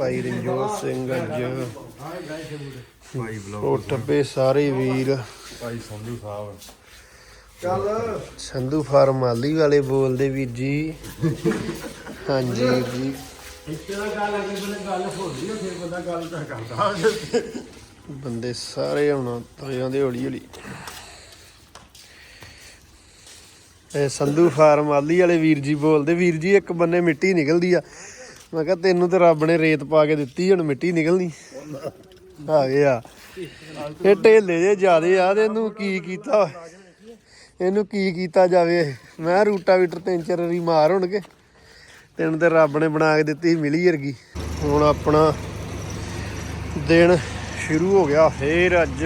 ਭਾਈ ਰਣਜੋਤ ਸਿੰਘ ਅੱਜ। ਭਾਈ ਬਲੌਗ ਉਹ ਟੱਬੇ ਸਾਰੇ ਵੀਰ। ਭਾਈ ਸੰਧੂ ਸਾਹਿਬ। ਸੰਧੂ ਫਾਰਮ ਮਾਲੀ ਵਾਲੇ ਬੋਲਦੇ ਵੀਰ ਜੀ। ਹਾਂਜੀ ਜੀ। ਬੰਦੇ ਸਾਰੇ ਹੁਣ ਤੁਰ ਜਾਂਦੇ ਹੌਲੀ ਹੌਲੀ। ਇਹ ਸੰਧੂ ਫਾਰਮ ਮਾਲੀ ਵਾਲੇ ਵੀਰ ਜੀ ਬੋਲਦੇ। ਵੀਰ ਜੀ ਇੱਕ ਬੰਨੇ ਮਿੱਟੀ ਨਿਕਲਦੀ ਆ। ਮੈਂ ਕਿਹਾ ਤੈਨੂੰ ਤੇ ਰੱਬ ਨੇ ਰੇਤ ਪਾ ਕੇ ਦਿੱਤੀ, ਹੁਣ ਮਿੱਟੀ ਨਿਕਲਣੀ। ਆ ਗਿਆ ਇਹ ਢੇਲੇ ਜੇ ਜਿਆਦੇ ਆ ਤੇ ਇਹਨੂੰ ਕੀ ਕੀਤਾ ਇਹਨੂੰ ਕੀ ਕੀਤਾ ਜਾਵੇ? ਮੈਂ ਰੂਟਾਵੀਟਰ ਤਿੰਨ ਚਾਰ ਵਾਰੀ ਮਾਰ ਹੋਣਗੇ। ਤੈਨੂੰ ਤੇ ਰੱਬ ਨੇ ਬਣਾ ਕੇ ਦਿੱਤੀ ਸੀ ਮਿਲੀ ਵਰਗੀ। ਹੁਣ ਆਪਣਾ ਦਿਨ ਸ਼ੁਰੂ ਹੋ ਗਿਆ। ਫੇਰ ਅੱਜ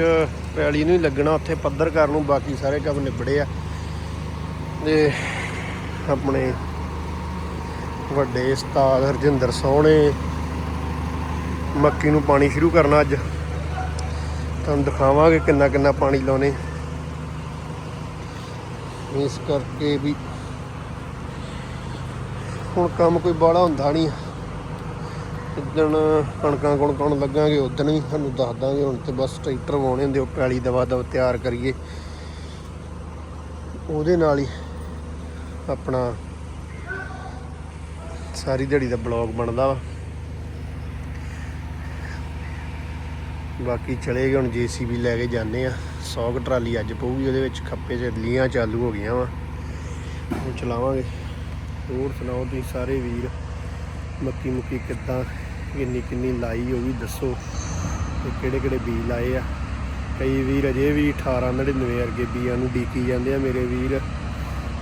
ਪੈਲੀ ਨੂੰ ਹੀ ਲੱਗਣਾ, ਉੱਥੇ ਪੱਧਰ ਕਰਨ ਨੂੰ ਬਾਕੀ ਸਾਰੇ ਕੰਮ ਨਿਬੜੇ ਆ। ਤੇ ਆਪਣੇ ਵੱਡੇ ਉਸਤਾਦ ਹਰਜਿੰਦਰ ਸੋਹਣੇ ਮੱਕੀ ਨੂੰ ਪਾਣੀ ਸ਼ੁਰੂ ਕਰਨਾ ਅੱਜ। ਤੁਹਾਨੂੰ ਦਿਖਾਵਾਂਗੇ ਕਿੰਨਾ ਕਿੰਨਾ ਪਾਣੀ ਲਾਉਣੇ। ਇਸ ਕਰਕੇ ਵੀ ਹੁਣ ਕੰਮ ਕੋਈ ਬਾਹਲਾ ਹੁੰਦਾ ਨਹੀਂ। ਜਿੱਦਣ ਕਣਕਾਂ ਕੁਣਕਾਂ ਲੱਗਾਂਗੇ ਉਦੋਂ ਵੀ ਤੁਹਾਨੂੰ ਦੱਸ ਦਾਂਗੇ। ਹੁਣ ਤੇ ਬਸ ਟਰੈਕਟਰ ਵਾਉਣੇ ਹੁੰਦੇ, ਉਹ ਪੈਲੀ ਦਵਾ ਦਵ ਤਿਆਰ ਕਰੀਏ। ਉਹਦੇ ਨਾਲ ਹੀ ਆਪਣਾ ਸਾਰੀ ਦਿਹਾੜੀ ਦਾ ਬਲੌਗ ਬਣਦਾ ਵਾ। ਬਾਕੀ ਚਲੇ ਗਏ ਹੁਣ ਜੀਸੀਬੀ ਲੈ ਕੇ ਜਾਂਦੇ ਆ। 100 ਕੁ ਟਰਾਲੀ ਅੱਜ ਪਊਗੀ ਉਹਦੇ ਵਿੱਚ, ਖੱਪੇ ਚ ਲੀਆਂ ਚਾਲੂ ਹੋ ਗਈਆਂ ਵਾ। ਉਹ ਚਲਾਵਾਂਗੇ। ਹੋਰ ਸੁਣਾਓ ਤੁਸੀਂ ਸਾਰੇ ਵੀਰ? ਮੱਕੀ ਮੁੱਕੀ ਕਿੱਦਾਂ? ਕਿੰਨੀ ਕਿੰਨੀ ਲਾਈ ਉਹ ਵੀ ਦੱਸੋ। ਤੇ ਕਿਹੜੇ ਕਿਹੜੇ ਬੀਜ ਲਾਏ ਆ। ਕਈ ਵੀਰ ਅਜੇ ਵੀ 18 99 ਵਰਗੇ ਬੀਜਾਂ ਨੂੰ ਡੀਕੀ ਜਾਂਦੇ ਆ ਮੇਰੇ ਵੀਰ।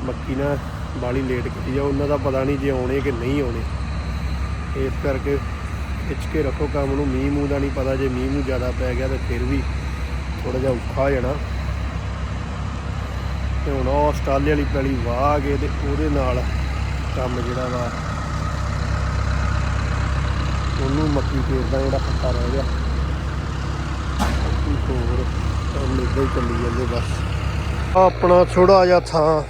ਮੱਕੀ ਨਾ ਬਾਲੀ ਲੇਟ ਕੀਤੀ ਜਾ ਉਹਨਾਂ ਦਾ ਪਤਾ ਨਹੀਂ ਜੇ ਆਉਣੇ ਕਿ ਨਹੀਂ ਆਉਣੇ। ਇਸ ਕਰਕੇ ਖਿੱਚ ਕੇ ਰੱਖੋ ਕੰਮ ਨੂੰ, ਮੀਂਹ ਮੂੰਹ ਦਾ ਨਹੀਂ ਪਤਾ, ਜੇ ਮੀਂਹ ਮੂੰਹ ਜ਼ਿਆਦਾ ਪੈ ਗਿਆ ਤਾਂ ਫਿਰ ਵੀ ਥੋੜਾ ਜਿਹਾ ਔਖਾ ਹੋ ਜਾਣਾ। ਤੇ ਹੁਣ ਉਹ ਆਸਟ੍ਰੇਲੀਆ ਵਾਲੀ ਪੈਲੀ ਵਾਹ ਕੇ ਤੇ ਉਹਦੇ ਨਾਲ ਕੰਮ ਜਿਹੜਾ ਵਾ, ਉਹਨੂੰ ਮੱਕੀ ਫੇਰਦਾ ਜਿਹੜਾ ਖੱਤਾ ਰਹਿ ਗਿਆ। ਹੋਰ ਕੰਮ ਇਦਾਂ ਹੀ ਚੱਲੀ ਜਾਂਦੇ ਬਸ। ਆਪਣਾ ਥੋੜਾ ਜਿਹਾ ਥਾਂ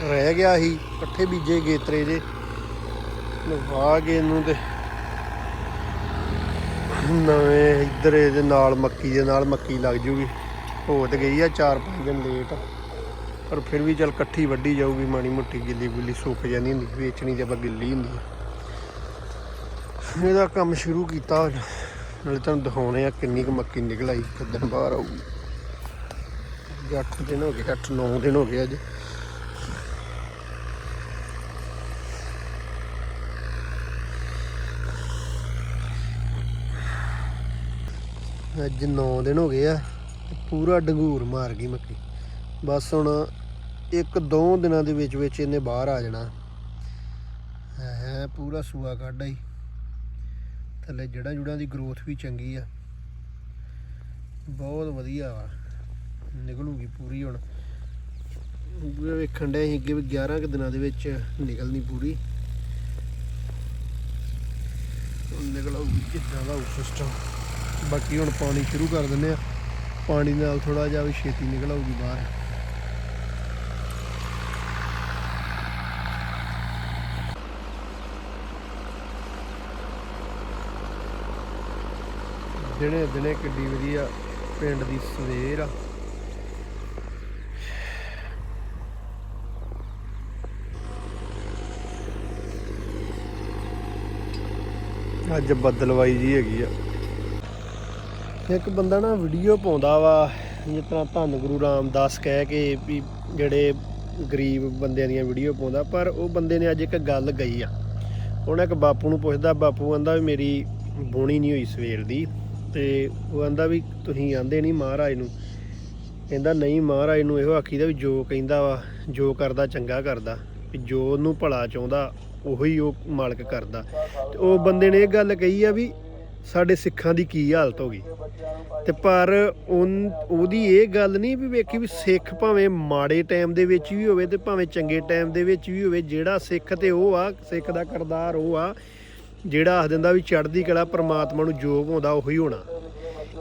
ਰਹਿ ਗਿਆ ਸੀ, ਇਕੱਠੇ ਬੀਜੇ ਗੇਤਰੇ ਜੇ। ਵਾਹ ਕੇ ਇਹਨੂੰ ਤੇ ਨਵੇਂ ਇੱਧਰ ਇਹਦੇ ਨਾਲ ਮੱਕੀ ਦੇ ਨਾਲ ਮੱਕੀ ਲੱਗ ਜੂਗੀ। ਹੋ ਤੇ ਗਈ ਆ 4-5 ਦਿਨ ਲੇਟ ਪਰ ਫਿਰ ਵੀ ਚੱਲ ਇਕੱਠੀ ਵੱਢੀ ਜਾਊਗੀ, ਮਾੜੀ ਮੋਟੀ ਗਿੱਲੀ ਗੁੱਲੀ ਸੁੱਕ ਜਾਂਦੀ ਹੁੰਦੀ, ਵੇਚਣੀ ਜੇ ਆਪਾਂ ਗਿੱਲੀ ਹੁੰਦੀ ਆ। ਇਹਦਾ ਕੰਮ ਸ਼ੁਰੂ ਕੀਤਾ ਨਾਲੇ ਤੁਹਾਨੂੰ ਦਿਖਾਉਣੇ ਆ ਕਿੰਨੀ ਕੁ ਮੱਕੀ ਨਿਕਲ ਆਈ, ਕਿੱਦਣ ਬਾਹਰ ਆਊਗੀ। 8 ਦਿਨ ਹੋ ਗਏ 8-9 ਦਿਨ ਹੋ ਗਏ ਅੱਜ। ਅੱਜ 9 ਦਿਨ ਹੋ ਗਏ ਆ ਪੂਰਾ ਡੰਗੂਰ ਮਾਰ ਗਈ ਮੱਕੀ। ਬਸ ਹੁਣ ਇੱਕ ਦੋ ਦਿਨਾਂ ਦੇ ਵਿੱਚ ਵਿੱਚ ਇਹਨੇ ਬਾਹਰ ਆ ਜਾਣਾ। ਹੈ ਪੂਰਾ ਸੂਆ ਕੱਢ ਆਈ। ਥੱਲੇ ਜੜਾ ਜੁੜਾਂ ਦੀ ਗਰੋਥ ਵੀ ਚੰਗੀ ਆ। ਬਹੁਤ ਵਧੀਆ ਵਾ। ਨਿਕਲੂਗੀ ਪੂਰੀ ਹੁਣ। ਵੇਖਣ ਡਿਆ ਸੀ ਅੱਗੇ ਵੀ 11 ਕੁ ਦਿਨਾਂ ਦੇ ਵਿੱਚ ਨਿਕਲਣੀ ਪੂਰੀ। ਹੁਣ ਨਿਕਲ ਆਊਗੀ ਕਿੱਦਾਂ ਦਾ ਸਿਸਟਮ ਬਾਕੀ ਹੁਣ ਪਾਣੀ ਸ਼ੁਰੂ ਕਰ ਦਿੰਦੇ ਆ ਪਾਣੀ ਨਾਲ ਥੋੜਾ ਜਿਹਾ ਵੀ ਛੇਤੀ ਨਿਕਲ ਆਊਗੀ ਬਾਹਰ। ਦਿਨੇ ਦਿਨੇ ਕਿੱਡੀ ਵਧੀਆ ਪਿੰਡ ਦੀ ਸਵੇਰ ਆ। ਅੱਜ ਬੱਦਲਵਾਈ ਜੀ ਹੈਗੀ ਆ। ਇੱਕ ਬੰਦਾ ਨਾ ਵੀਡੀਓ ਪਾਉਂਦਾ ਵਾ, ਜਿਸ ਤਰ੍ਹਾਂ ਧੰਨ ਗੁਰੂ ਰਾਮਦਾਸ ਕਹਿ ਕੇ ਵੀ ਜਿਹੜੇ ਗਰੀਬ ਬੰਦਿਆਂ ਦੀਆਂ ਵੀਡੀਓ ਪਾਉਂਦਾ, ਪਰ ਉਹ ਬੰਦੇ ਨੇ ਅੱਜ ਇੱਕ ਗੱਲ ਗਈ ਆ। ਉਹਨੇ ਇੱਕ ਬਾਪੂ ਨੂੰ ਪੁੱਛਦਾ, ਬਾਪੂ ਕਹਿੰਦਾ ਵੀ ਮੇਰੀ ਬੋਣੀ ਨਹੀਂ ਹੋਈ ਸਵੇਰ ਦੀ, ਤੇ ਉਹ ਕਹਿੰਦਾ ਵੀ ਤੁਸੀਂ ਆਂਦੇ ਨਹੀਂ ਮਹਾਰਾਜ ਨੂੰ। ਕਹਿੰਦਾ, ਨਹੀਂ ਮਹਾਰਾਜ ਨੂੰ ਇਹੋ ਆਖੀਦਾ ਵੀ ਜੋ ਕਹਿੰਦਾ ਵਾ, ਜੋ ਕਰਦਾ ਚੰਗਾ ਕਰਦਾ, ਵੀ ਜੋ ਉਹਨੂੰ ਭਲਾ ਚਾਹੁੰਦਾ, ਉਹੀ ਉਹ ਮਾਲਕ ਕਰਦਾ। ਤੇ ਉਹ ਬੰਦੇ ਨੇ ਇਹ ਗੱਲ ਕਹੀ ਆ ਵੀ ਸਾਡੇ ਸਿੱਖਾਂ ਦੀ ਕੀ ਹਾਲਤ ਹੋ ਗਈ। ਤੇ ਪਰ ਉਨ- ਉਹਦੀ ਇਹ ਗੱਲ ਨਹੀਂ ਵੀ ਵੇਖੀ ਵੀ ਸਿੱਖ ਭਾਵੇਂ ਮਾੜੇ ਟਾਈਮ ਦੇ ਵਿੱਚ ਵੀ ਹੋਵੇ ਤੇ ਭਾਵੇਂ ਚੰਗੇ ਟਾਈਮ ਦੇ ਵਿੱਚ ਵੀ ਹੋਵੇ, ਜਿਹੜਾ ਸਿੱਖ ਤੇ ਉਹ ਆ, ਸਿੱਖ ਦਾ ਕਰਦਾਰ ਉਹ ਆ, ਜਿਹੜਾ ਆਖ ਦਿੰਦਾ ਵੀ ਚੜ੍ਹਦੀ ਕਲਾ ਪ੍ਰਮਾਤਮਾ ਨੂੰ ਜੋ ਪਾਉਂਦਾ ਉਹੀ ਹੋਣਾ।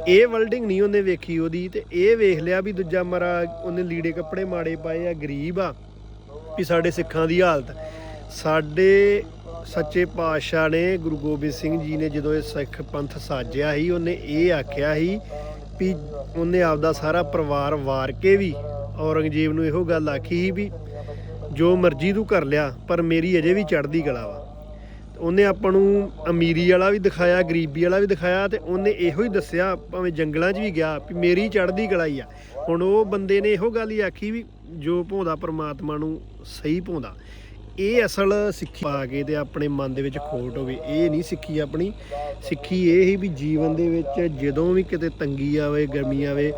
ਇਹ ਵਰਲਡਿੰਗ ਨਹੀਂ ਉਹਨੇ ਵੇਖੀ ਉਹਦੀ ਤੇ ਇਹ ਵੇਖ ਲਿਆ ਵੀ ਦੂਜਾ ਮਰਾ ਉਹਨੇ ਲੀੜੇ ਕੱਪੜੇ ਮਾੜੇ ਪਾਏ ਆ, ਗਰੀਬ ਆ, ਵੀ ਸਾਡੇ ਸਿੱਖਾਂ ਦੀ ਹਾਲਤ। ਸਾਡੇ ਸੱਚੇ ਪਾਤਸ਼ਾਹ ਨੇ ਗੁਰੂ ਗੋਬਿੰਦ ਸਿੰਘ ਜੀ ਨੇ ਜਦੋਂ ਇਹ ਸਿੱਖ ਪੰਥ ਸਾਜਿਆ ਸੀ, ਉਹਨੇ ਇਹ ਆਖਿਆ ਸੀ ਵੀ ਉਹਨੇ ਆਪਦਾ ਸਾਰਾ ਪਰਿਵਾਰ ਵਾਰ ਕੇ ਵੀ ਔਰੰਗਜ਼ੇਬ ਨੂੰ ਇਹੋ ਗੱਲ ਆਖੀ ਸੀ ਵੀ ਜੋ ਮਰਜ਼ੀ ਤੂੰ ਕਰ ਲਿਆ, ਪਰ ਮੇਰੀ ਅਜੇ ਵੀ ਚੜ੍ਹਦੀ ਕਲਾ ਵਾ। ਉਹਨੇ ਆਪਾਂ ਨੂੰ ਅਮੀਰੀ ਵਾਲਾ ਵੀ ਦਿਖਾਇਆ, ਗਰੀਬੀ ਵਾਲਾ ਵੀ ਦਿਖਾਇਆ ਤੇ ਉਹਨੇ ਇਹੋ ਹੀ ਦੱਸਿਆ, ਭਾਵੇਂ ਜੰਗਲਾਂ 'ਚ ਵੀ ਗਿਆ, ਵੀ ਮੇਰੀ ਚੜ੍ਹਦੀ ਕਲਾ ਹੀ ਆ। ਹੁਣ ਉਹ ਬੰਦੇ ਨੇ ਇਹੋ ਗੱਲ ਹੀ ਆਖੀ ਵੀ ਜੋ ਭੋਂਦਾ ਪਰਮਾਤਮਾ ਨੂੰ ਸਹੀ ਭੋਂਦਾ। ਇਹ ਅਸਲ ਸਿੱਖੀ ਪਾ ਕੇ ਤੇ ਆਪਣੇ ਮਨ ਦੇ ਵਿੱਚ ਖੋਟ ਹੋਵੇ, ਇਹ ਨਹੀਂ ਸਿੱਖੀ ਆਪਣੀ। ਸਿੱਖੀ ਇਹ ਹੀ ਵੀ ਜੀਵਨ ਦੇ ਵਿੱਚ ਜਦੋਂ ਵੀ ਕਿਤੇ ਤੰਗੀ ਆਵੇ, ਗਰਮੀ ਆਵੇ,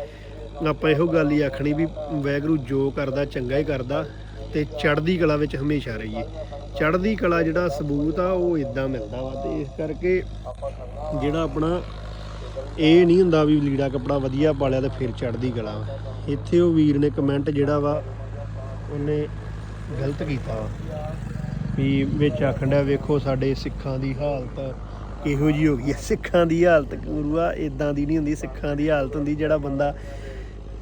ਆਪਾਂ ਇਹੋ ਗੱਲ ਹੀ ਆਖਣੀ ਵੀ ਵੈਗਰੂ ਜੋ ਕਰਦਾ, ਚੰਗਾ ਹੀ ਕਰਦਾ ਤੇ ਚੜ੍ਹਦੀ ਕਲਾ ਵਿੱਚ ਹਮੇਸ਼ਾ ਰਹੀਏ। ਚੜ੍ਹਦੀ ਕਲਾ ਜਿਹੜਾ ਸਬੂਤ ਆ, ਉਹ ਇਦਾਂ ਮਿਲਦਾ ਵਾ ਤੇ ਇਸ ਕਰਕੇ ਜਿਹੜਾ ਆਪਣਾ ਇਹ ਨਹੀਂ ਹੁੰਦਾ ਵੀ ਲੀੜਾ ਕੱਪੜਾ ਵਧੀਆ ਪਾਲਿਆ ਤੇ ਫਿਰ ਚੜ੍ਹਦੀ ਕਲਾ ਵਾ। ਇੱਥੇ ਉਹ ਵੀਰ ਨੇ ਕਮੈਂਟ ਜਿਹੜਾ ਵਾ, ਉਹਨੇ ਗਲਤ ਕੀਤਾ ਵਾ। ਵੀ ਵਿੱਚ ਆਖਣ ਡਿਆ, ਵੇਖੋ ਸਾਡੇ ਸਿੱਖਾਂ ਦੀ ਹਾਲਤ ਇਹੋ ਜੀ ਹੋ ਗਈ ਹੈ। ਸਿੱਖਾਂ ਦੀ ਹਾਲਤ ਗੁਰੂਆ ਇਦਾਂ ਦੀ ਨਹੀਂ ਹੁੰਦੀ। ਸਿੱਖਾਂ ਦੀ ਹਾਲਤ ਹੁੰਦੀ ਜਿਹੜਾ ਬੰਦਾ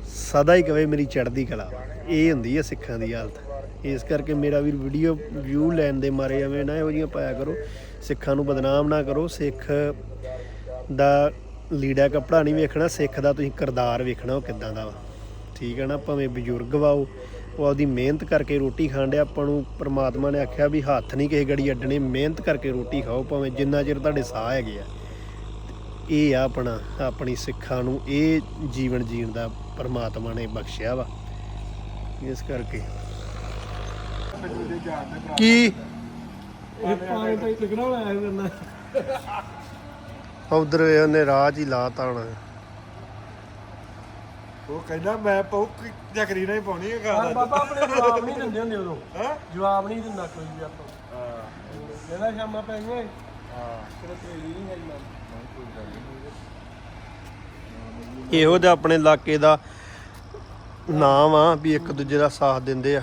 ਸਦਾ ਹੀ ਕਵੇ ਮੇਰੀ ਚੜ੍ਹਦੀ ਕਲਾ। ਇਹ ਹੁੰਦੀ ਹੈ ਸਿੱਖਾਂ ਦੀ ਹਾਲਤ। ਇਸ ਕਰਕੇ ਮੇਰਾ ਵੀ ਵੀਡੀਓ ਵਿਊ ਲੈਣ ਦੇ ਮਾਰੇ ਐਵੇਂ ਨਾ ਇਹੋ ਜਿਹੀਆਂ ਪਾਇਆ ਕਰੋ। ਸਿੱਖਾਂ ਨੂੰ ਬਦਨਾਮ ਨਾ ਕਰੋ। ਸਿੱਖ ਦਾ ਲੀੜਾ ਕੱਪੜਾ ਨਹੀਂ ਵੇਖਣਾ। ਸਿੱਖ ਦਾ ਤੁਸੀਂ ਕਿਰਦਾਰ ਵੇਖਣਾ ਉਹ ਕਿੱਦਾਂ ਦਾ ਵਾ। ਠੀਕ ਹੈ ਨਾ? ਭਾਵੇਂ ਬਜ਼ੁਰਗ ਵਾ ਉਹ ਆਪਦੀ ਮਿਹਨਤ ਕਰਕੇ ਰੋਟੀ ਖਾਣ ਡਿਆ। ਆਪਾਂ ਨੂੰ ਪ੍ਰਮਾਤਮਾ ਨੇ ਆਖਿਆ ਵੀ ਹੱਥ ਨਹੀਂ ਕਿਸੇ ਗੜੀ ਅੱਡਣੇ ਮਿਹਨਤ ਕਰਕੇ ਰੋਟੀ ਖਾਓ ਭਾਵੇਂ ਜਿੰਨਾ ਚਿਰ ਤੁਹਾਡੇ ਸਾਹ ਹੈਗੇ ਆ। ਇਹ ਆ ਆਪਣਾ ਆਪਣੀ ਸਿੱਖਾਂ ਨੂੰ ਇਹ ਜੀਵਨ ਜੀਣ ਦਾ ਪ੍ਰਮਾਤਮਾ ਨੇ ਬਖਸ਼ਿਆ ਵਾ। ਇਸ ਕਰਕੇ। ਕੀ? ਇਹ ਪਾਣੀ ਤਾਂ ਟਿਕਣਾ ਹੋਇਆ ਹੈ ਕਰਨਾ ਉਧਰ ਉਹਨੇ ਰਾਹ 'ਚ ਹੀ ਲਾਤਾ ਹੁਣ। ਉਹ ਕਹਿੰਦਾ ਮੈਂ ਪਾਉ ਜਕਰੀ ਨਹੀਂ ਪਾਉਣੀ ਹੈ ਹਾਂ ਗਾਣਾ ਬਾਬਾ ਆਪਣੇ ਜਵਾਬ ਨਹੀਂ ਦਿੰਦੇ ਹੁੰਦੇ ਉਦੋਂ। ਹੈ? ਜਵਾਬ ਨਹੀਂ ਦਿੰਦਾ ਕੋਈ ਵੀ ਆਪਾਂ। ਹਾਂ। ਜਿਹੜਾ ਸ਼ਾਮਾਂ ਪੈ ਗਈਆਂ ਹਾਂ। ਕਿਤੇ ਤੇਰੀ ਨਹੀਂ ਹੈ ਨਾ ਇਹੋ ਜਿਹਾ ਆਪਣੇ ਇਲਾਕੇ ਦਾ ਨਾਮ ਆ ਵੀ ਇੱਕ ਦੂਜੇ ਦਾ ਸਾਥ ਦਿੰਦੇ ਆ।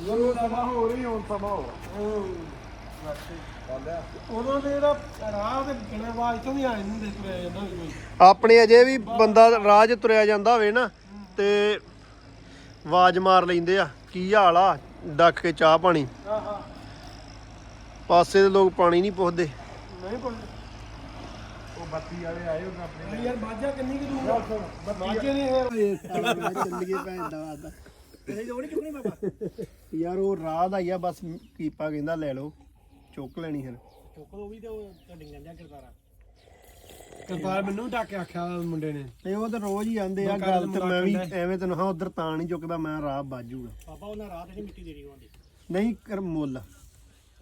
ਉਹ ਸਮਾਂ ਹੋ ਰਹੀ ਹੁਣ ਸਮਾਂ ਹੋ। ਉਦੋਂ ਦੇ ਜਿਹੜਾ ਰਾਹ ਦੇ ਬਿਨਾਂ ਆਵਾਜ਼ ਤੋਂ ਵੀ ਆ ਨਹੀਂ ਦੇ ਤੁਰਿਆ ਜਾਂਦਾ ਸੀ ਕੋਈ। ਆਪਣੇ ਅਜੇ ਵੀ ਬੰਦਾ ਰਾਹ 'ਚ ਤੁਰਿਆ ਜਾਂਦਾ ਹੋਵੇ ਨਾ ਤੇ ਆਵਾਜ਼ ਮਾਰ ਲੈਂਦੇ ਆ ਕੀ ਹਾਲ ਆ ਡੱਕ ਕੇ ਚਾਹ ਪਾਣੀ। ਹਾਂ ਹਾਂ ਪਾਸੇ ਦੇ ਲੋਕ ਪਾਣੀ ਨਹੀਂ ਪੁੱਛਦੇ। ਨਹੀਂ ਕੋਈ ਉਹ ਬੱਤੀ ਵਾਲੇ ਆਏ ਉਹਨਾਂ ਆਪਣੇ ਯਾਰ ਬਾਜਾ ਕਿੰਨੀ ਕਿ ਦੂਰ ਬਾਜੇ ਨਹੀਂ ਹੈ ਚੱਲੀਏ ਭੈਣ ਦਾ ਵਾਦਾ। ਇਹ ਜੋੜੀ ਚੁੱਕਣੀ ਬਾਬਾ। ਯਾਰ ਉਹ ਰਾਹ ਦਾ ਹੀ ਆ ਬਸ ਕੀਪਾ ਕਹਿੰਦਾ ਲੈ ਲਓ। ਚੁੱਕ ਲੈਣੀ ਫਿਰ। ਚੁੱਕ ਦੋ ਵੀ ਤੇ ਉਹ ਢੰਡੀਆਂ ਜਾਂ ਕਰਤਾਰਾ ਕਰਤਾਰ ਮੈਨੂੰ ਢੱਕ ਕੇ ਆਖਿਆ ਮੁੰਡੇ ਨੇ। ਤੇ ਉਹ ਤਾਂ ਰੋਜ਼ ਹੀ ਆਂਦੇ ਆ ਗੱਲ ਤੇ ਮੈਂ ਵੀ ਐਵੇਂ ਤੈਨੂੰ ਹਾਂ ਉਧਰ ਤਾਂ ਨਹੀਂ ਚੁੱਕਦਾ ਮੈਂ ਰਾਹ ਬਾਜੂਗਾ। ਬਾਬਾ ਉਹਨਾਂ ਰਾਤ ਨਹੀਂ ਮਿੱਟੀ ਦੇਣੀ ਹੁੰਦੀ ਨਹੀਂ ਕਰ ਮੁੱਲ।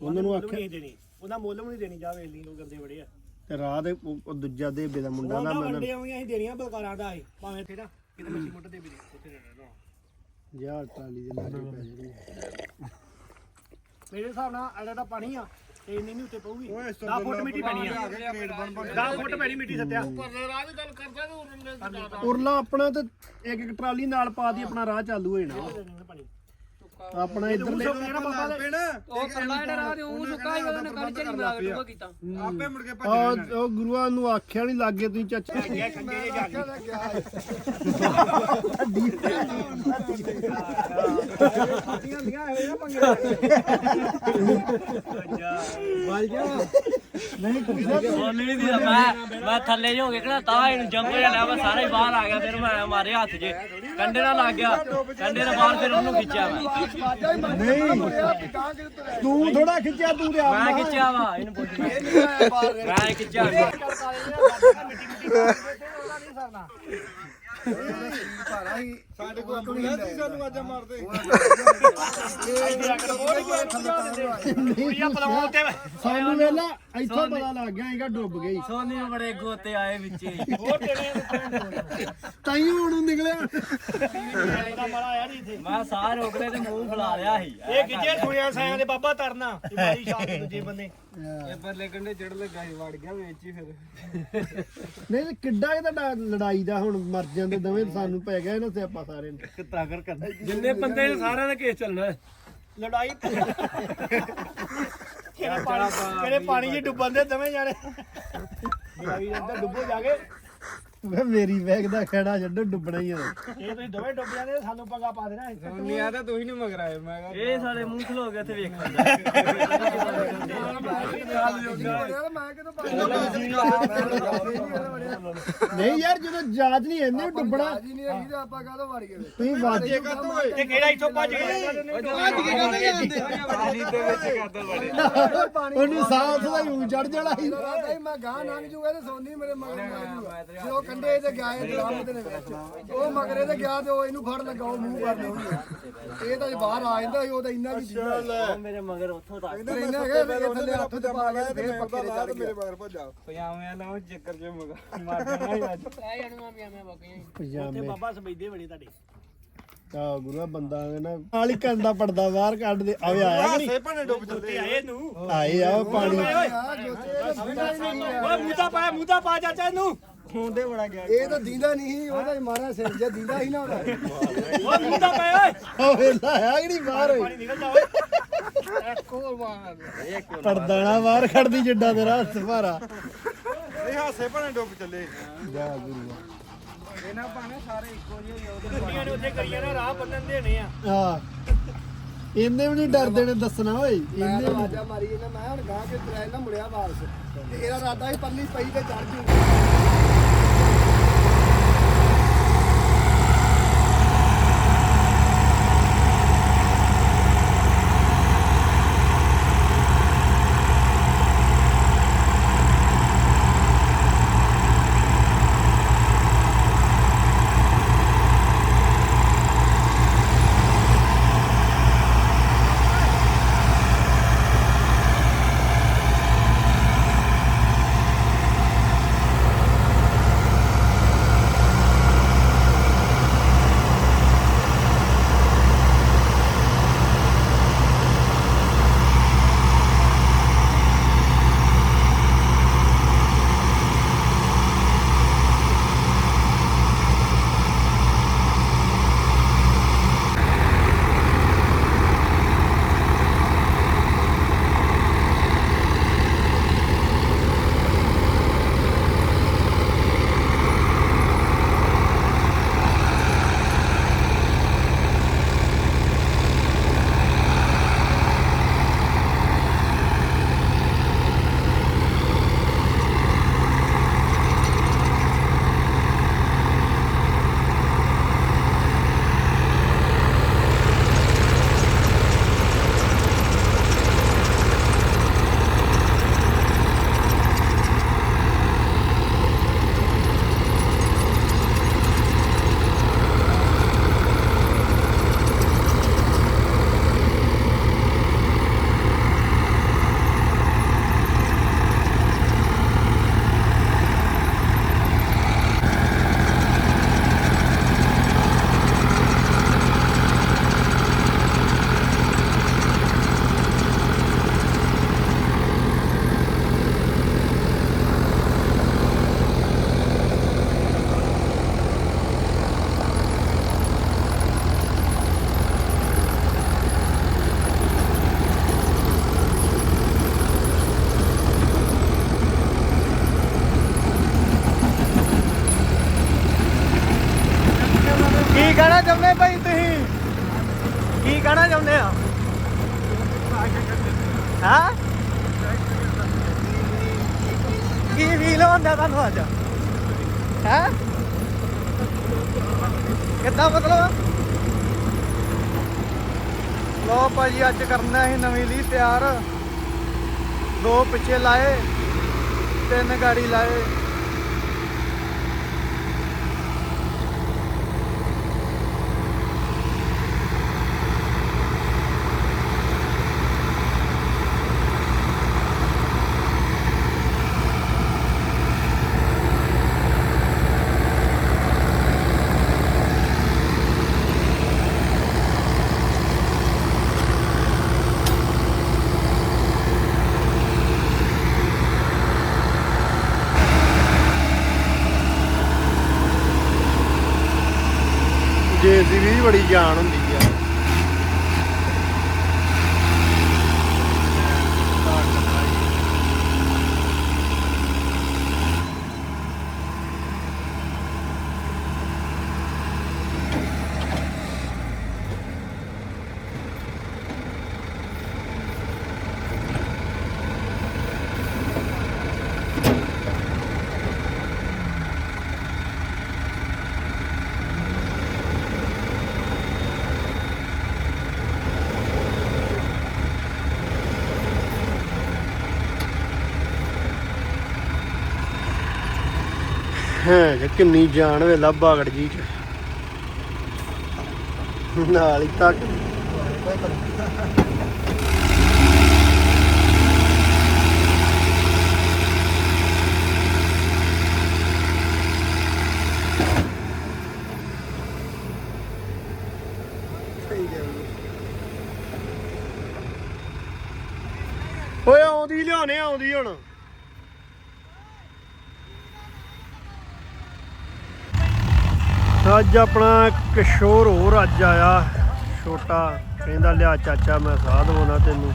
ਉਹਨਾਂ ਨੂੰ ਆਖਿਆ ਦੇਣੀ। ਉਹਦਾ ਮੁੱਲ ਵੀ ਨਹੀਂ ਦੇਣੀ ਜਾ ਲਈ ਲੋਕ ਗੰਦੇ ਬੜੇ ਆ। ਤੇ ਰਾਹ ਦੇ ਉਹ ਦੂਜਾ ਦੇਬੇ ਦਾ ਮੁੰਡਾ ਨਾ ਉਹਨਾਂ ਮੈਂ ਵੰਡੇ ਆਉਂਦੀਆਂ ਅਸੀਂ ਦੇਣੀਆਂ ਬਲਕਾਰਾਂ ਦਾ ਇਹ ਭਾਵੇਂ ਇੱਥੇ ਨਾ ਕਿਤੇ ਮੱਛੀ ਮੁੱਟ ਦੇ ਵੀ ਦੇ ਉੱਥੇ ਦੇਣਾ ਯਾਰ ਟਾਲੀ ਦੇ ਪੈ ਜਿਹੜੀ ਮੇਰੇ ਹਿਸਾਬ ਨਾਲ ਅੜਾ ਦਾ ਪਾਣੀ ਆ। ਤੇ ਇੰਨੀ ਨਹੀਂ ਉੱਤੇ ਪਊਗੀ। 10 ਫੁੱਟ ਮਿੱਟੀ ਪੈਣੀ ਆ। 10 ਫੁੱਟ ਪੈਣੀ ਮਿੱਟੀ ਸੱਤਿਆ। ਉਰਲਾ ਆਪਣਾ ਤੇ ਇੱਕ ਇੱਕ ਟਰਾਲੀ ਨਾਲ ਪਾ ਦੀ ਆਪਣਾ ਰਾਹ ਚਾਲੂ ਹੋ ਜਾਣਾ। ਆਪਣਾ ਇਧਰਲੇ ਜਿਹੜਾ ਬਾਬਾ ਦੇ ਉਹ ਪਰਲਾ ਜਿਹੜਾ ਰਾਹ ਤੇ ਉਹ ਸੁੱਕਾ ਹੀ ਉਹਨੇ ਕੰਨ ਚ ਨਹੀਂ ਮਿਲਾ ਕੇ ਕੀਤਾ। ਆਪੇ ਮੁੜ ਕੇ ਆ ਉਹ ਗੁਰੂਆਂ ਨੂੰ ਆਖਿਆ ਨਹੀਂ ਲੱਗੇ ਤੁਸੀਂ ਚਾਚਾ ਇਹ ਖੰਡੇ ਜੇ ਜਾ ਮੈਂ ਮੈਂ ਥੱਲੇ ਜੋ ਕੇ ਕਿਹੜਾ ਤਾਂ ਇਹਨੂੰ ਜੰਪ ਜਾਣਾ ਮੈਂ ਸਾਰਾ ਹੀ ਬਾਹਰ ਆ ਗਿਆ ਫਿਰ ਮੈਂ ਮਾਰੇ ਹੱਥ 'ਚ ਕੰਡੇ ਨਾਲ ਲੱਗ ਗਿਆ। ਕੰਡੇ ਨਾਲ ਬਾਹਰ ਫਿਰ ਉਹਨੂੰ ਖਿੱਚਿਆ ਮੈਂ। ਨਹੀਂ ਤੂੰ ਥੋੜਾ ਖਿੱਚਿਆ ਤੂੰ ਤੇ ਆਪ ਮੈਂ ਖਿੱਚਿਆ ਵਾ ਇਹਨੂੰ ਪੁੱਛ ਮੈਂ ਖਿੱਚਿਆ ਸਾਡੇ ਕੋਲ ਸਾਨੂੰ ਮਾਰਦੇ। ਕੁੜੀਆਂ ਪਲਾਉਣ ਉੱਤੇ ਸਾਨੂੰ ਵੇਲਾ ਇੱਥੋਂ ਪਤਾ ਲੱਗ ਗਿਆ ਹੈਗਾ ਡੁੱਬ ਗਈ ਸੋਨੇ ਨੂੰ ਬੜੇ ਗੋਤੇ ਆਏ ਵਿੱਚ। ਹੋਰ ਤੇਰੇ ਤਾਈਓ ਹੁਣ ਨਿਕਲਿਆ। ਦਾ ਮਾਰਾ ਆਇਆ ਨਹੀਂ ਇੱਥੇ ਮੈਂ ਸਾਹ ਰੋਕ ਲਿਆ ਤੇ ਮੂੰਹ ਫੁਲਾ ਲਿਆ ਸੀ। ਇਹ ਕਿੱਥੇ ਸੁਣਿਆ ਸਾਇਆਂ ਦੇ ਬਾਬਾ ਤਰਨਾ ਤੇ ਮਾਰੀ ਸ਼ਾਮ ਦੇ ਦੂਜੇ ਬੰਦੇ ਇਹ ਪਰਲੇ ਕੰਡੇ ਚੜ ਲੱਗਾ ਸੀ ਵੜ ਗਿਆ ਵਿੱਚ ਹੀ ਫਿਰ। ਨਹੀਂ ਤੇ ਕਿੱਡਾ ਇਹਦਾ ਲੜਾਈ ਦਾ ਹੁਣ ਮਰ ਜਾਂਦੇ ਦਵੇਂ ਸਾਨੂੰ ਪੈ ਗਿਆ ਇਹਨਾਂ ਸਿਆਪਾ। ਸਾਰੇ ਨੂੰ। ਕਿੱਤਾ ਕਰ ਕਰਦਾ ਜਿੰਨੇ ਬੰਦੇ ਨੇ ਸਾਰਿਆਂ ਦਾ ਕੇਸ ਚੱਲਣਾ ਲੜਾਈ ਕਿਹੜੇ ਪਾਣੀ ਕਿਹੜੇ ਪਾਣੀ 'ਚ ਡੁੱਬਣ ਦੇ ਦਵੇਂ ਜਾਣੇ? ਲੜਾਈ ਅੰਦਰ ਡੁੱਬੋ ਜਾ ਕੇ ਮੈਂ ਮੇਰੀ ਬੈਗ ਦਾ ਖੜਾ ਛੱਡੋ ਡੁੱਬਣਾ ਹੀ ਆ। ਇਹ ਤੁਸੀਂ ਦੋਵੇਂ ਡੁੱਬ ਜਾਂਦੇ ਸਾਨੂੰ ਪੰਗਾ ਪਾ ਦੇਣਾ ਨਹੀਂ ਆਦਾ ਤੂੰ ਹੀ ਨਹੀਂ ਮਗਰ ਆਏ ਮੈਂ ਕਿਹਾ ਇਹ ਸਾਰੇ ਮੂੰਹ ਖਲੋ ਗਏ ਇੱਥੇ ਵੇਖਣ ਨਹੀਂ ਯਾਰ ਜਦੋਂ ਜਾਂਚ ਨਹੀਂ ਇਹਨੇ ਡੁੱਬਣਾ। ਤੁਸੀਂ ਵਾਜ ਇਹ ਕਿਹੜਾ ਇੱਥੋਂ ਭੱਜ ਗਿਆ ਪਾਣੀ ਦੇ ਵਿੱਚ ਕਰਦਾ ਬੜੇ ਉਹਨੂੰ ਸਾਹ ਦਾ ਯੂ ਚੜ ਜਾਣਾ ਸੀ। ਮੈਂ ਗਾਂ ਲੰਘ ਜੂਗਾ ਤੇ ਸੋਨੀ ਮੇਰੇ ਮਗਰ ਆ ਜੂਗਾ। ਜੇ ਕੰਡੇ ਤੇ ਗਿਆ ਇਹ ਡਰਾਮ ਦੇ ਵਿੱਚ। ਉਹ ਮਗਰੇ ਤੇ ਗਿਆ ਤੇ ਉਹ ਇਹਨੂੰ ਫੜ ਲਗਾ ਉਹ ਮੂੰਹ ਕਰ ਲਿਆ ਇਹ ਤਾਂ ਜੇ ਬਾਹਰ ਆ ਜਾਂਦਾ ਸੀ, ਉਹ ਤਾਂ ਇੰਨਾ ਕੀ ਦਿੰਦਾ ਮੇਰੇ ਮਗਰ ਉੱਥੋਂ ਤੱਕ ਇੰਨਾ ਹੈਗਾ ਇਹ ਥੱਲੇ ਹੱਥ ਤੇ ਪਾ ਕੇ ਫੇਰ ਪੱਕੇ ਤੇ ਚੜ ਗਿਆ। ਮਗਰ ਭੱਜਾ ਪਜਾਮਿਆਂ ਲਾਉਂ ਚੱਕਰ ਚ ਮਗਰ। ਮਾਰ ਦੇਣਾ ਹੀ ਅੱਜ ਉੱਥੇ ਬਾਬਾ ਸਬੈਦੇ ਬੜੇ ਤੁਹਾਡੇ। ਆ ਗੁਰੂਆ ਬੰਦਾ ਨਾ ਨਾਲ ਹੀ ਕੰਨ ਦਾ ਪਰਦਾ ਬਾਹਰ ਕੱਢ ਦੇ। ਆਵੇ ਆਇਆ ਕਿ ਨਹੀਂ? ਭਾਣੇ ਡੁੱਬ ਚੱਲੇ ਆਏ ਨੂੰ। ਆਏ ਆ ਪਾਣੀ। ਓਏ ਮੂੰਹ ਪਾ ਮੂੰਹ ਪਾ ਚਾਚਾ ਇਹਨੂੰ। ਹੁੰਦੇ ਬੜਾ ਗਿਆ। ਇਹ ਤਾਂ ਦੀਂਦਾ ਨਹੀਂ ਸੀ, ਉਹਦਾ ਹੀ ਮਾਰਾ ਸਿਰ ਜੇ ਦੀਂਦਾ ਹੀ ਨਾ ਉਹਦਾ। ਓਏ ਮੂੰਹ ਪਾ ਓਏ। ਉਹ ਵੇਲਾ ਆਇਆ ਕਿ ਨਹੀਂ ਬਾਹਰ ਹੋਈ? ਪਾਣੀ ਨਿਕਲ ਜਾ ਓਏ। ਪਰਦਾ ਨਾ ਬਾਹਰ ਕੱਢਦੀ ਜਿੱਡਾ ਤੇਰਾ ਹੱਥ ਭਾਰਾ। ਇਹ ਹਾਸੇ ਭਾਣੇ ਡੁੱਬ ਚੱਲੇ। ਜਾ ਗੁਰੂਆ ਇਹਨਾਂ ਭਾਣੇ ਸਾਰੇ ਇੱਕੋ ਜਿਹੇ ਹੀ ਆ, ਉਹਦੇ ਦੁਨੀਆ ਨੇ ਉੱਥੇ ਕਰੀਆਂ ਨਾ ਰਾਹ ਬੰਨਣ ਦੇਣੇ ਆ। ਆ ਇਹਨੇ ਵੀ ਨਹੀਂ ਡਰਦੇ ਨੇ ਦੱਸਣਾ ਓਏ ਵੀ ਆਵਾਜ਼ਾਂ ਮਾਰੀ ਇਹਨਾਂ ਮੈਂ ਹੁਣ ਗਾਂ ਕੇ ਟ੍ਰੇਨ ਨਾ ਮੁੜਿਆ ਵਾਪਸ। ਤੇ ਇਹਦਾ ਰਾਦਾ ਹੀ ਪਰਲੀ ਪਈ ਤੇ ਚੜ ਜੂ। ਕੀ ਕਹਿਣਾ ਚਾਹੁੰਦੇ ਭਾਈ ਤੁਸੀਂ? ਕੀ ਕਹਿਣਾ ਚਾਹੁੰਦੇ ਆ ਹਾਂ? ਕੀ ਫੀਲ ਹੁੰਦਾ ਤੁਹਾਨੂੰ ਅੱਜ? ਹੈ? ਕਿੱਦਾਂ ਮਤਲਬ? ਲੋ ਭਾਜੀ ਅੱਜ ਕਰਨਾ ਹੈ ਨਵੀਂ ਲਈ ਤਿਆਰ। ਦੋ ਪਿੱਛੇ ਲਾਏ, ਤਿੰਨ ਗਾੜੀ ਲਾਏ। ਜੇਸੀਬੀ ਵੀ ਬੜੀ ਜਾਨ ਹੁੰਦੀ ਆ ਹੈ ਕਿੰਨੀ ਜਾਨ ਵੇਲਾ ਬਾਗੜ ਜੀ ਚ। ਨਾਲ ਹੀ ਤੱਕ। ਓਏ ਆਉਂਦੀ ਲਿਆਉਣੇ, ਆਉਂਦੀ ਹੁਣ। ਅੱਜ ਆਪਣਾ ਕਿਸ਼ੋਰ ਹੋਰ ਅੱਜ ਆਇਆ, ਛੋਟਾ, ਕਹਿੰਦਾ ਲਿਆ ਚਾਚਾ ਮੈਂ ਸਾਧ ਹੋਣਾ ਤੈਨੂੰ।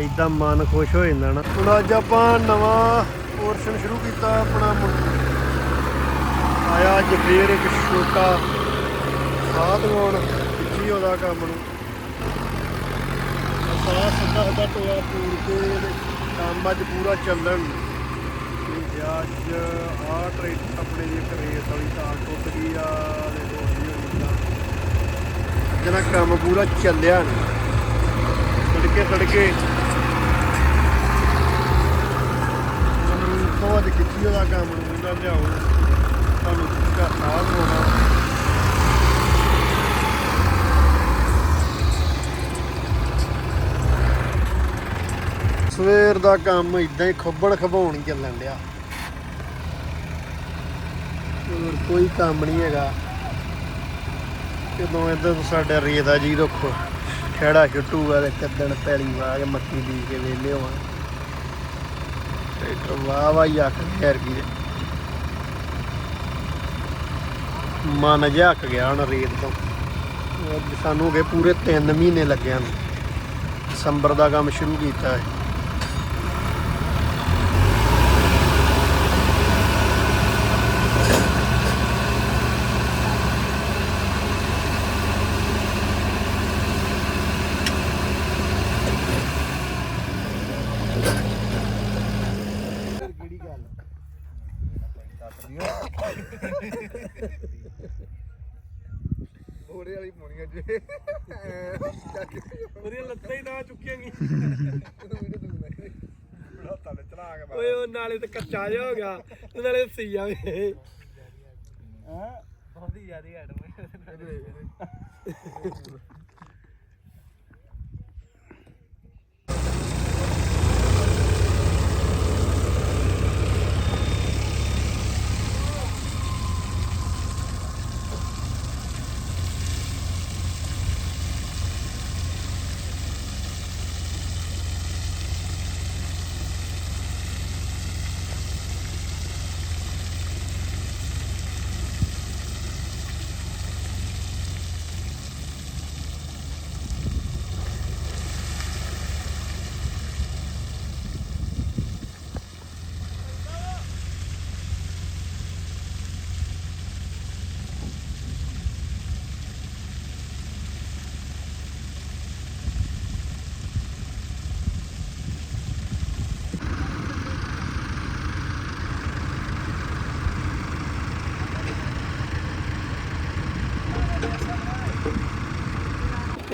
ਏਦਾਂ ਮਨ ਖੁਸ਼ ਹੋ ਜਾਂਦਾ ਨਾ। ਹੁਣ ਅੱਜ ਆਪਾਂ ਨਵਾਂ ਪੋਰਸ਼ਨ ਸ਼ੁਰੂ ਕੀਤਾ ਆਪਣਾ ਆਇਆ ਅੱਜ ਫੇਰ ਇੱਕ ਛੋਟਾ ਸਾਧ ਹੋਣ ਜੀ ਉਹਦਾ ਕੰਮ ਨੂੰ। ਸਾਹ ਸਿੱਧਾ ਸਿੱਧਾ ਟੋਆ ਪੂਰ ਕੇ ਕੰਮ ਅੱਜ ਪੂਰਾ ਚੱਲਣ। ਤੇ ਅੱਜ ਆਹ ਟਰੈਕਟਰ ਆਪਣੇ ਦੀ ਇੱਕ ਰੇਸ ਵਾਲੀ ਤਾਰ ਜਿਹੜਾ ਕੰਮ ਪੂਰਾ ਚੱਲਿਆ ਨਹੀਂ ਤੜਕੇ ਤੜਕੇ ਮੈਨੂੰ ਤੋਂ ਅੱਜ ਕਿੱਥੇ ਉਹਦਾ ਕੰਮ ਨੂੰ ਕਹਿੰਦਾ ਲਿਆਓ। ਤੁਹਾਨੂੰ ਘਰ ਸਾਹ ਹੋਣਾ। ਸਵੇਰ ਦਾ ਕੰਮ ਇਦਾਂ ਹੀ ਖੱਬਣ ਖਵਾਉਣ ਹੀ ਚੱਲਣ ਡਿਆ। ਹੋਰ ਕੋਈ ਕੰਮ ਨਹੀਂ ਹੈਗਾ। ਜਦੋਂ ਇੱਧਰ ਸਾਡਾ ਰੇਤਾ ਜੀ ਰੁੱਖ ਖੇੜਾ ਛੁੱਟੂਗਾ ਤੇ ਕੱਦਣ ਪੈਲੀ ਵਾਹ ਮੱਕੀ ਬੀਜ ਕੇ ਵੇਲੇ ਹੋਵਾਂ ਟਰੈਕਟਰ ਵਾਹ ਵਾਹ ਯੱਕ ਘੇਰ ਗਈ ਮਨ ਜਿਹਾ ਗਿਆ ਹੁਣ ਰੇਤ ਤੋਂ। ਅੱਜ ਸਾਨੂੰ ਹੋ ਗਏ ਪੂਰੇ 3 ਮਹੀਨੇ ਲੱਗਿਆ ਨੂੰ। ਦਸੰਬਰ ਦਾ ਕੰਮ ਸ਼ੁਰੂ ਕੀਤਾ ਹੈ ਉਹਦੇ ਵਾਲੀ ਮੋਣੀਆਂ ਜੇ ਉਹਦੀਆਂ ਲੱਤਾਂ ਹੀ ਨਾ ਚੁੱਕੀਆਂਗੀ ਬੜਾ ਤਲੇ ਚਲਾ ਕੇ ਓਏ ਉਹ ਨਾਲੇ ਤੇ ਕੱਚਾ ਜਿਹਾ ਹੋ ਗਿਆ। ਤੇ ਨਾਲੇ ਸੀ ਜਾਵੇ ਹੈ? ਬਹੁਤੀ ਜ਼ਿਆਦੀ ਐਡ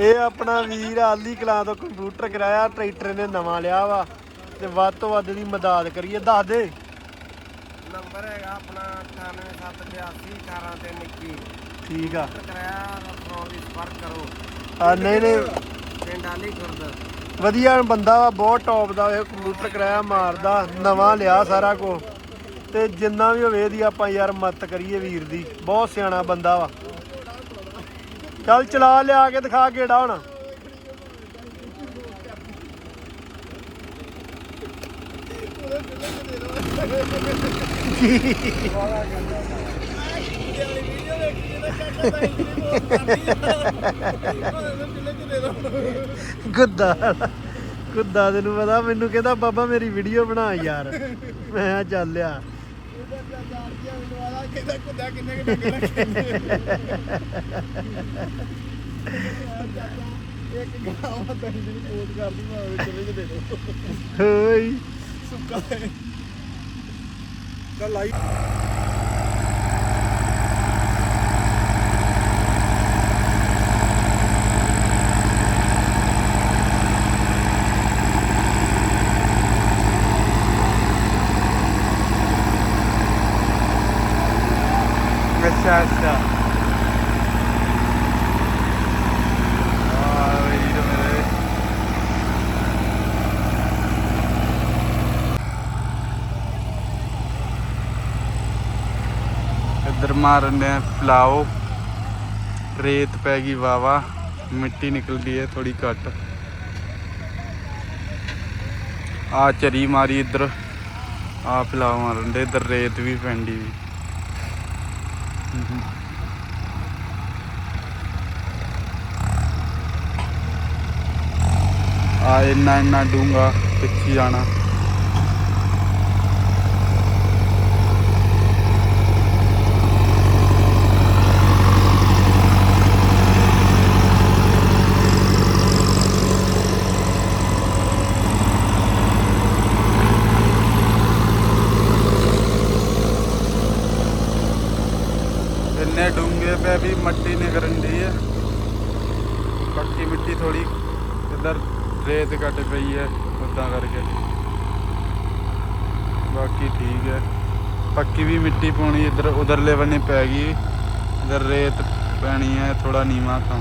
ਇਹ ਆਪਣਾ ਵੀਰ ਆਲੀ ਕਲਾਂ ਤੋਂ ਕੰਪਿਊਟਰ ਕਰਾਇਆ ਟਰੈਕਟਰ ਨੇ ਨਵਾਂ ਲਿਆ ਵਾ ਤੇ ਵੱਧ ਤੋਂ ਵੱਧ ਦੀ ਮਦਦ ਕਰੀਏ। ਦੱਸ ਦੇ। ਨੰਬਰ ਹੈਗਾ ਆਪਣਾ 98782 18321 ਠੀਕ ਆ। ਕਰਾਇਆ ਫੋਨ ਦੀ ਸੰਪਰਕ ਕਰੋ। ਆ ਨਹੀਂ ਨਹੀਂ। ਪਿੰਡ ਆਲੀ ਖੁਰਦ ਵਧੀਆ ਬੰਦਾ ਵਾ ਬਹੁਤ ਟੌਪ ਦਾ ਇਹ ਕੰਪਿਊਟਰ ਕਰਾਇਆ ਮਾਰਦਾ ਨਵਾਂ ਲਿਆ ਸਾਰਾ ਕੁਝ ਤੇ ਜਿੰਨਾ ਵੀ ਹੋਵੇ ਇਹਦੀ ਆਪਾਂ ਯਾਰ ਮਦਦ ਕਰੀਏ ਵੀਰ ਦੀ। ਬਹੁਤ ਸਿਆਣਾ ਬੰਦਾ ਵਾ। ਚੱਲ ਚਲਾ ਲਿਆ ਕੇ ਦਿਖਾ ਕਿਹੜਾ ਹੁਣ। ਗੁੱਦਾ। ਗੁੱਦਾ ਤੈਨੂੰ ਪਤਾ, ਮੈਨੂੰ ਕਹਿੰਦਾ, ਬਾਬਾ, ਮੇਰੀ ਵੀਡੀਓ ਬਣਾ ਯਾਰ। ਮੈਂ ਚੱਲਿਆ ਕਿ ਇੱਕ ਗਾਵਾਂ ਤਾਂ ਜਿਹੜੀ ਪੋਸਟ ਕਰਦੀ ਮੈਂ ਉਹ ਚਲੇ ਦੇ ਦੋ। ਹੋਈ ਸੁੱਕਾ ਚੱਲ ਲਾਈ ਅੱਛਾ ਅੱਛਾ ਆ ਵੀਰ ਮੇਰੇ ਇੱਧਰ ਮਾਰਨ ਦੇ ਪਲਾਓ ਰੇਤ ਪੈ ਗਈ ਵਾਵਾ ਮਿੱਟੀ ਨਿਕਲਦੀ ਹੈ ਥੋੜੀ ਘੱਟ। ਆ ਚਰੀ ਮਾਰੀ ਇੱਧਰ। ਆ ਪਲਾਓ ਮਾਰਨ ਦੇ ਇੱਧਰ ਰੇਤ ਵੀ ਪੈਂਦੀ ਵੀ। ਆ ਇੰਨਾ ਇੰਨਾ ਡੂੰਗਾ ਪਿੱਛੇ ਜਾਣਾ ਇੰਨੇ ਡੂੰਘੇ ਪੈ ਵੀ ਮੱਟੀ ਨਿਕਲਣ ਦੀ ਹੈ ਪੱਕੀ ਮਿੱਟੀ ਥੋੜੀ ਇੱਧਰ ਰੇਤ ਘੱਟ ਪਈ ਹੈ ਉਦਾਂ ਕਰਕੇ ਬਾਕੀ ਠੀਕ ਹੈ ਪੱਕੀ ਵੀ ਮਿੱਟੀ ਪਾਉਣੀ ਇੱਧਰ ਉਧਰਲੇ ਬੰਨੇ ਪੈ ਗਈ। ਇੱਧਰ ਰੇਤ ਪੈਣੀ ਹੈ ਥੋੜਾ ਨੀਵਾ ਤਾਂ।